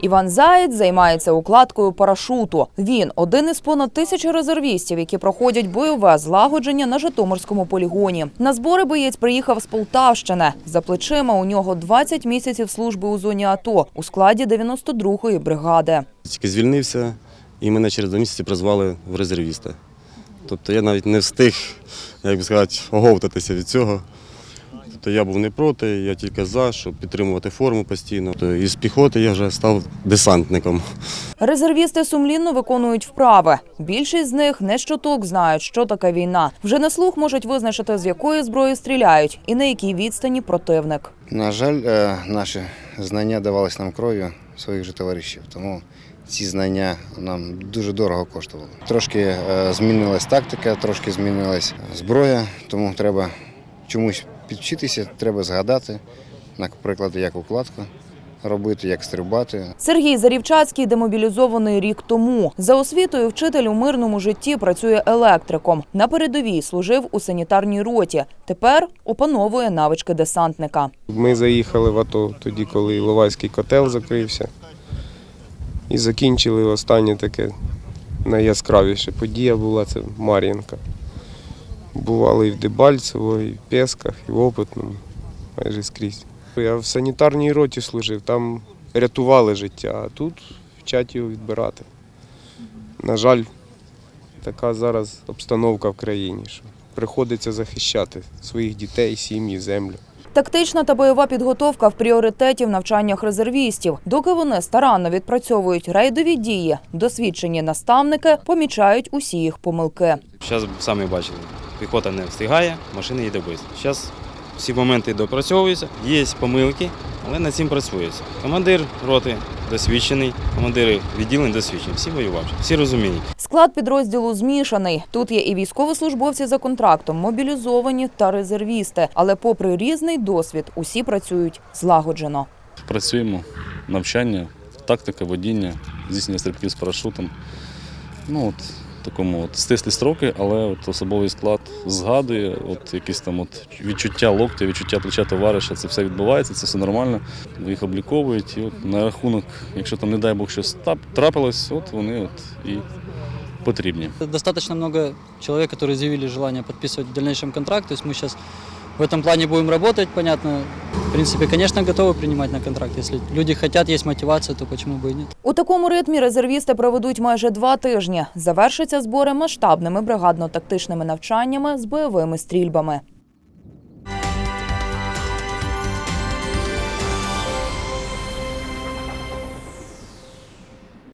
Іван Заєць займається укладкою парашуту. Він один із понад тисячі резервістів, які проходять бойове злагодження на Житомирському полігоні. На збори боєць приїхав з Полтавщини. За плечима у нього 20 місяців служби у зоні АТО у складі 92-ї бригади. Тільки звільнився, і мене через два місяці призвали в резервіста. Тобто я навіть не встиг, як би сказати, оговтатися від цього. Тобто я був не проти, я тільки за, щоб підтримувати форму постійно. Тобто із піхоти я вже став десантником. Резервісти сумлінно виконують вправи. Більшість з них не щоток знають, що таке війна. Вже на слух можуть визначити, з якої зброї стріляють і на якій відстані противник. На жаль, е, наші знання давались нам кров'ю своїх же товаришів, тому ці знання нам дуже дорого коштували. Трошки е, змінилась тактика, трошки змінилась зброя, тому треба чомусь підвчитися, треба згадати, наприклад, як укладку робити, як стрибати. Сергій Зарівчацький демобілізований рік тому. За освітою вчитель у мирному житті працює електриком. На передовій служив у санітарній роті. Тепер опановує навички десантника. Ми заїхали в АТО тоді, коли Іловайський котел закрився. І закінчили останнє таке найяскравіше подія була це Мар'їнка. Бували і в Дебальцево, і в Песках, і в Опитному, майже скрізь. Я в санітарній роті служив, там рятували життя, а тут вчать його відбирати. На жаль, така зараз обстановка в країні, що приходиться захищати своїх дітей, сім'ї, землю. Тактична та бойова підготовка в пріоритеті в навчаннях резервістів. Доки вони старанно відпрацьовують рейдові дії, досвідчені наставники помічають усі їх помилки. Зараз самі бачили, піхота не встигає, машини їде швидко. Зараз всі моменти допрацьовуються, є помилки, але над цим працюється. Командир роти досвідчений, командири відділень досвідчені, всі воювавші, всі розуміють. Склад підрозділу змішаний. Тут є і військовослужбовці за контрактом, мобілізовані та резервісти. Але, попри різний досвід, усі працюють злагоджено. Працюємо, навчання, тактика, водіння, здійснення стрибків з парашутом. Ну, от, такому от стислі строки, але от особовий склад згадує, от якісь там от відчуття локтя, відчуття плеча товариша, це все відбувається, це все нормально. Їх обліковують. І от на рахунок, якщо там, не дай Бог, щось тап- трапилось, от вони от і потрібні. Достаточно много человек, которые заявили желание подписывать в дальнейшем контракт. То есть мы сейчас в этом плане будем работать, понятно. в принципе, конечно, готовы принимать на контракт. Если люди хотят, есть мотивация, то почему бы и нет. У такому ритмі резервісти проведуть майже два тижні. Завершаться збори масштабними бригадно-тактичними навчаннями з бойовими стрільбами.